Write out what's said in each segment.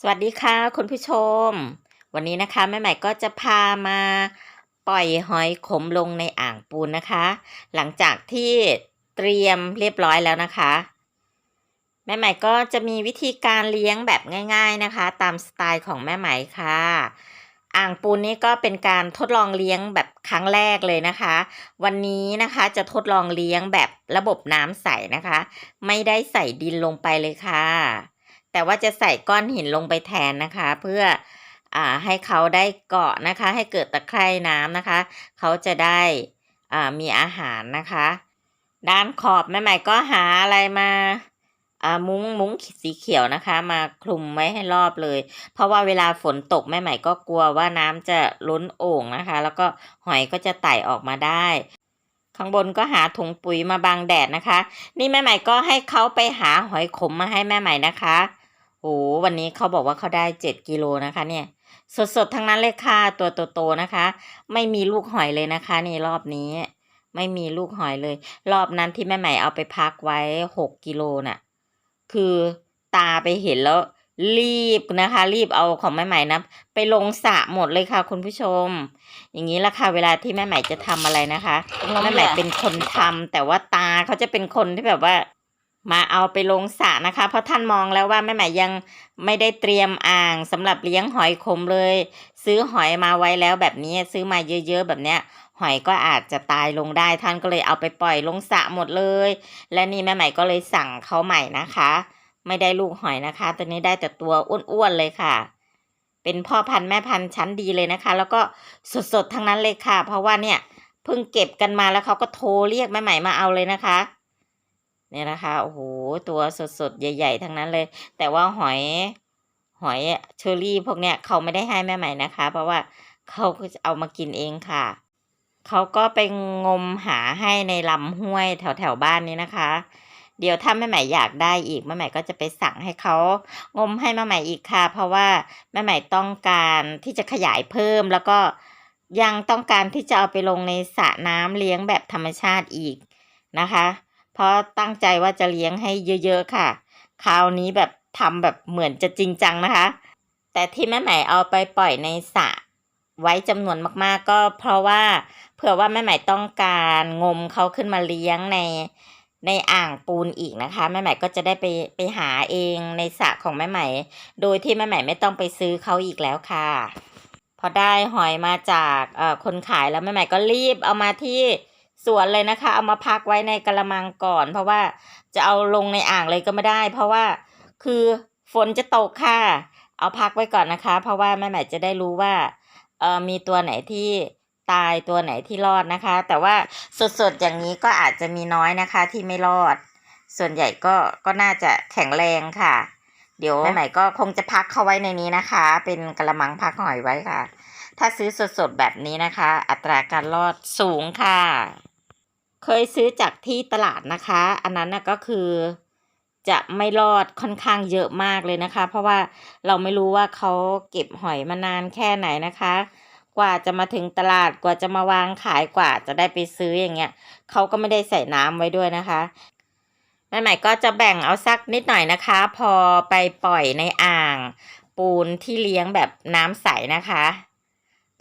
สวัสดีค่ะคุณผู้ชม วันนี้นะคะแม่ใหม่ก็จะพามาปล่อยหอยขมลงในอ่างปูนนะคะ หลังจากที่เตรียมเรียบร้อยแล้วนะคะ แม่ใหม่ก็จะมีวิธีการเลี้ยงแบบง่าย ๆนะคะ ตามสไตล์ของแม่ใหม่ค่ะอ่างปูนนี้ก็เป็นการทดลองเลี้ยงแบบครั้งแรกเลยนะคะ วันนี้นะคะจะทดลองเลี้ยงแบบระบบน้ำใสนะคะ ไม่ได้ใส่ดินลงไปเลยค่ะ แต่ว่าจะใส่ก้อนหินลงไปแทนนะคะ เพื่ออให้เขาได้เกาะนะคะ ให้เกิดตะไคร่น้ำนะคะ เขาจะได้มีอาหารนะคะ ด้านขอบแม่ใหม่ก็หาอะไรมามุ้งมุ้งสีเขียวนะคะ มาคลุมไว้ให้รอบเลย เพราะว่าเวลาฝนตกแม่ใหม่ก็กลัวว่าน้ำจะล้นโอ่งนะคะ แล้วก็หอยก็จะไต่ออกมาได้ ข้างบนก็หาถุงปุ๋ยมาบังแดดนะคะ นี่แม่ใหม่ก็ให้เขาไปหาหอยขมมาให้แม่ใหม่นะคะ หวันนี้เขาบอกว่าเขาได้เจ็ดกิโลนะคะเนี่ย สดๆทั้งนั้นเลยค่ะตัวโตๆนะคะ ไม่มีลูกหอยเลยนะคะ นี่รอบนี้ ไม่มีลูกหอยเลย รอบนั้นที่แม่ใหม่เอาไปพักไว้หกกิโลน่ะ คือตาไปเห็นแล้วรีบนะคะ รีบเอาของแม่ใหม่นะไปลงสระหมดเลยค่ะ คุณผู้ชม อย่างนี้ละค่ะเวลาที่แม่ใหม่จะทำอะไรนะคะแม่ใหม่เป็นคนทำแต่ว่าตาเขาจะเป็นคนที่แบบว่า มาเอาไปลงสระนะคะ เพราะท่านมองแล้วว่าแม่ใหม่ยังไม่ได้เตรียมอ่างสำหรับเลี้ยงหอยขมเลย ซื้อหอยมาไว้แล้วแบบนี้ซื้อมาเยอะ ๆ แบบเนี้ย หอยก็อาจจะตายลงได้ท่านก็เลยเอาไปปล่อยลงสระหมดเลย และนี่แม่ใหม่ก็เลยสั่งเขาใหม่นะคะ ไม่ได้ลูกหอยนะคะ ตัวนี้ได้แต่ตัวอ้วนๆเลยค่ะ เป็นพ่อพันธุ์แม่พันธุ์ชั้นดีเลยนะคะ แล้วก็สดๆทั้งนั้นเลยค่ะ เพราะว่าเนี่ยเพิ่งเก็บกันมาแล้วเขาก็โทรเรียกแม่ใหม่มาเอาเลยนะคะ เนี่ยนะคะโอ้โหตัวสดๆ ใหญ่ ๆ ทั้งนั้นเลย แต่ว่าหอยหอยเชอรี่พวกเนี้ยเขาไม่ได้ให้แม่ใหม่นะคะ เพราะว่าเขาเอามากินเองค่ะเขาก็ไปงมหาให้ในลำห้วยแถวแถวๆบ้านนี้นะคะ เดี๋ยวถ้าแม่ใหม่อยากได้อีกแม่ใหม่ก็จะไปสั่งให้เขางมให้แม่ใหม่อีกค่ะ เพราะว่าแม่ใหม่ต้องการที่จะขยายเพิ่มแล้วก็ยังต้องการที่จะเอาไปลงในสระน้ำเลี้ยงแบบธรรมชาติอีกนะคะ เพราะตั้งใจว่าจะเลี้ยงให้เยอะ ๆ ค่ะ คราวนี้แบบทำแบบเหมือนจะจริงจังนะคะ แต่ที่แม่ใหม่เอาไปปล่อยในสระไว้จำนวนมากๆ ก็เพราะว่าเผื่อว่าแม่ใหม่ต้องการงมเขาขึ้นมาเลี้ยงในในอ่างปูนอีกนะคะแม่ใหม่ก็จะได้ไปไปหาเองในสระของแม่ใหม่ โดยที่แม่ใหม่ไม่ต้องไปซื้อเขาอีกแล้วค่ะ พอได้หอยมาจากเอ่อคนขายแล้วแม่ใหม่ก็รีบเอามาที่ สวนเลยนะคะ เอามาพักไว้ในกระมังก่อน เพราะว่าจะเอาลงในอ่างเลยก็ไม่ได้ เพราะว่าคือฝนจะตกค่ะ เอาพักไว้ก่อนนะคะ เพราะว่าแม่ใหม่จะได้รู้ว่าเออมีตัวไหนที่ตายตัวไหนที่รอดนะคะ แต่ว่าสดๆอย่างนี้ก็อาจจะมีน้อยนะคะที่ไม่รอด ส่วนใหญ่ก็ก็น่าจะแข็งแรงค่ะ เดี๋ยวแม่ใหม่ก็คงจะพักเข้าไว้ในนี้นะคะ เป็นกระมังพักหอยไว้ค่ะ ถ้าซื้อสดๆแบบนี้นะคะ อัตราการรอดสูงค่ะ เคยซื้อจากที่ตลาดนะคะ อันนั้นนะก็คือจะไม่รอดค่อนข้างเยอะมากเลยนะคะ เพราะว่าเราไม่รู้ว่าเขาเก็บหอยมานานแค่ไหนนะคะ กว่าจะมาถึงตลาดกว่าจะมาวางขายกว่าจะได้ไปซื้ออย่างเงี้ยเขาก็ไม่ได้ใส่น้ำไว้ด้วยนะคะแม่ใหม่ก็จะแบ่งเอาสักนิดหน่อยนะคะ พอไปปล่อยในอ่าง ปูนที่เลี้ยงแบบน้ำใสนะคะ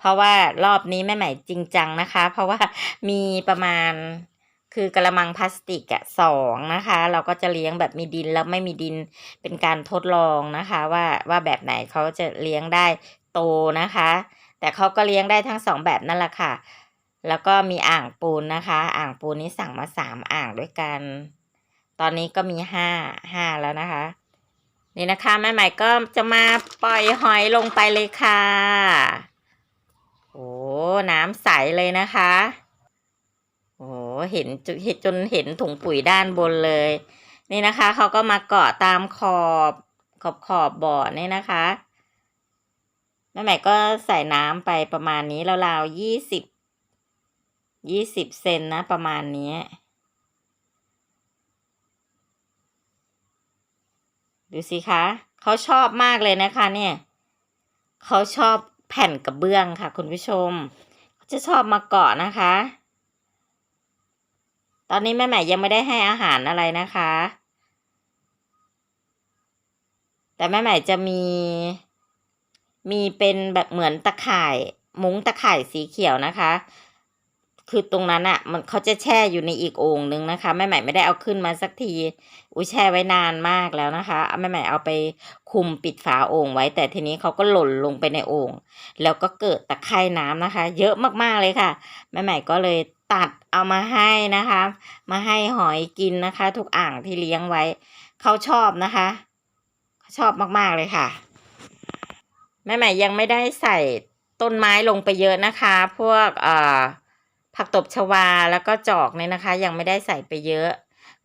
ราะว่ารอบนี้แม่ใหม่จริงจังนะคะ เพราะว่ามีประมาณคือกระมังพลาสติกอะสองนะคะ เราก็จะเลี้ยงแบบมีดินแล้วไม่มีดินเป็นการทดลองนะคะ ว่าว่าแบบไหนเขาจะเลี้ยงได้โตนะคะ แต่เขาก็เลี้ยงได้ทั้งสองแบบนั่นแหละค่ะ แล้วก็มีอ่างปูนนะคะ อ่างปูนนี้สั่งมาสามอ่างด้วยกัน ตอนนี้ก็มีห้าห้าแล้วนะคะ นี่นะคะแม่ใหม่ก็จะมาปล่อยหอยลงไปเลยค่ะ น้ำใสเลยนะคะ โอ้เห็นจนเห็นจนเห็นถุงปุ๋ยด้านบนเลย นี่นะคะเขาก็มาเกาะตามขอบขอบขอบบ่อนี่นะคะแม่ใหม่ก็ใส่น้ำไปประมาณนี้ราวๆยี่สิบยี่สิบเซนนะประมาณนี้ดูสิคะ เขาชอบมากเลยนะคะเนี่ย เขาชอบ ผ่นกระเบื้องค่ะ คุณผู้ชมจะชอบมาเกาะนะคะ ตอนนี้แม่ใหม่ยังไม่ได้ให้อาหารอะไรนะคะ แต่แม่ใหม่จะมี มีเป็นแบบเหมือนตะข่าย มุ้งตะข่ายสีเขียวนะคะ คือตรงนั้นอะ่ะ มันเขาจะแช่อยู่ในอีกโอ่งนึงนะคะแม่ใหม่ไม่ได้เอาขึ้นมาสักที อุ้ยแช่ไว้นานมากแล้วนะคะแม่ใหม่เอาไปคุมปิดฝาโอ่งไว้ แต่ทีนี้เขาก็หล่นลงไปในโอ่งแล้วก็เกิดตะไคร่น้ำนะคะ เยอะมากๆเลยค่ะแม่ใหม่ก็เลยตัดเอามาให้นะคะ มาให้หอยกินนะคะ ทุกอ่างที่เลี้ยงไว้ เขาชอบนะคะเขาชอบมากๆเลยค่ะแม่ใหม่ยังไม่ได้ใส่ต้นไม้ลงไปเยอะนะคะ พวกเอ่อ ผักตบชวาแล้วก็จอกเนี่ยนะคะ ยังไม่ได้ใส่ไปเยอะ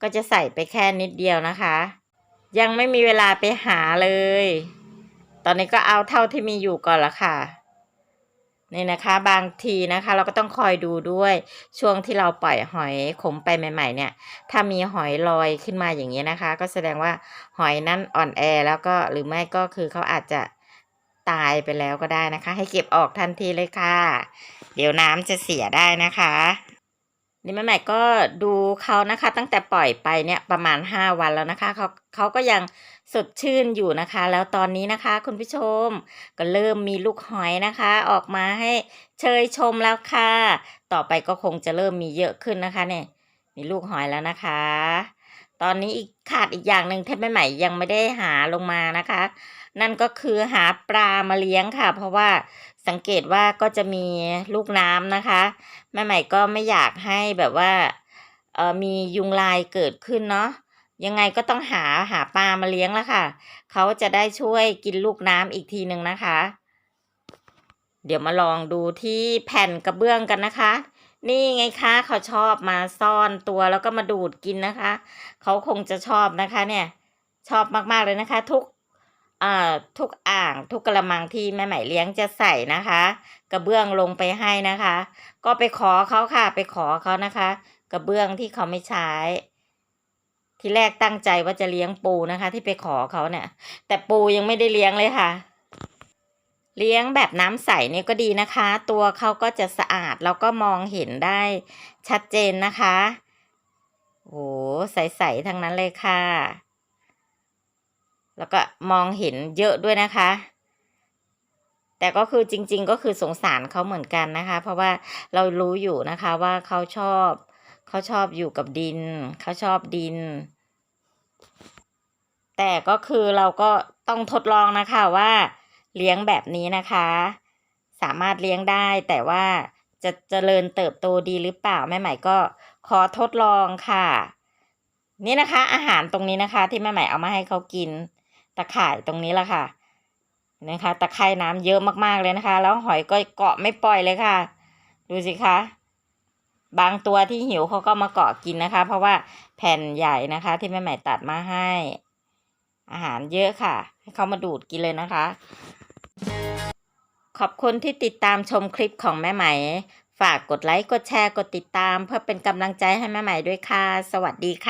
ก็จะใส่ไปแค่นิดเดียวนะคะ ยังไม่มีเวลาไปหาเลย ตอนนี้ก็เอาเท่าที่มีอยู่ก่อนละค่ะนี่นะคะบางทีนะคะเราก็ต้องคอยดูด้วยช่วงที่เราปล่อยหอยขมไปใหม่ ๆ เนี่ย ถ้ามีหอยลอยขึ้นมาอย่างนี้นะคะ ก็แสดงว่าหอยนั้นอ่อนแอแล้วก็หรือไม่ก็คือเขาอาจจะ ตายไปแล้วก็ได้นะคะ ให้เก็บออกทันทีเลยค่ะ เดี๋ยวน้ำจะเสียได้นะคะนี่แม่ใหม่ก็ดูเขานะคะ ตั้งแต่ปล่อยไปเนี่ยประมาณห้าวันแล้วนะคะเขาเขาก็ยังสดชื่นอยู่นะคะ แล้วตอนนี้นะคะ คุณผู้ชมก็เริ่มมีลูกหอยนะคะ ออกมาให้เชยชมแล้วค่ะ ต่อไปก็คงจะเริ่มมีเยอะขึ้นนะคะเนี่ยมีลูกหอยแล้วนะคะ ตอนนี้อีกขาดอีกอย่างหนึ่งที่แม่ใหม่ยังไม่ได้หาลงมานะคะ นั่นก็คือหาปลามาเลี้ยงค่ะ เพราะว่าสังเกตว่าก็จะมีลูกน้ำนะคะแม่ใหม่ก็ไม่อยากให้แบบว่าเออมียุงลายเกิดขึ้นเนาะยังไงก็ต้องหาหาปลามาเลี้ยงแล้วค่ะ เขาจะได้ช่วยกินลูกน้ำอีกทีหนึ่งนะคะ เดี๋ยวมาลองดูที่แผ่นกระเบื้องกันนะคะ นี่ไงคะเขาชอบมาซ่อนตัวแล้วก็มาดูดกินนะคะ เขาคงจะชอบนะคะเนี่ย ชอบมากๆเลยนะคะ ทุก ทุกอ่างทุกกระมังที่แม่ใหม่เลี้ยงจะใส่นะคะ กระเบื้องลงไปให้นะคะ ก็ไปขอเขาค่ะไปขอเขานะคะ กระเบื้องที่เขาไม่ใช้ ทีแรกตั้งใจว่าจะเลี้ยงปูนะคะ ที่ไปขอเขาเนี่ย แต่ปูยังไม่ได้เลี้ยงเลยค่ะ เลี้ยงแบบน้ำใสเนี่ยก็ดีนะคะ ตัวเขาก็จะสะอาดแล้วก็มองเห็นได้ชัดเจนนะคะโอ้ใสๆทั้งนั้นเลยค่ะ แล้วก็มองเห็นเยอะด้วยนะคะ แต่ก็คือจริง ๆ ก็คือสงสารเขาเหมือนกันนะคะ เพราะว่าเรารู้อยู่นะคะว่าเขาชอบเขาชอบอยู่กับดิน เขาชอบดิน แต่ก็คือเราก็ต้องทดลองนะคะว่าเลี้ยงแบบนี้นะคะ สามารถเลี้ยงได้แต่ว่าจะเจริญเติบโตดีหรือเปล่าแม่ใหม่ก็ขอทดลองค่ะ นี่นะคะ อาหารตรงนี้นะคะ ที่แม่ใหม่เอามาให้เขากิน ตะข่ายตรงนี้ละค่ะนะคะตะไคร่น้ำเยอะมากๆเลยนะคะ แล้วหอยก็เกาะไม่ปล่อยเลยค่ะ ดูสิคะ บางตัวที่หิวเขาก็มาเกาะกินนะคะ เพราะว่าแผ่นใหญ่นะคะ ที่แม่ใหม่ตัดมาให้ อาหารเยอะค่ะ ให้เขามาดูดกินเลยนะคะ ขอบคุณที่ติดตามชมคลิปของแม่ไหม่ ฝากกดไลค์กดแชร์กดติดตาม เพื่อเป็นกำลังใจให้แม่ใหม่ด้วยค่ะ สวัสดีค่ะ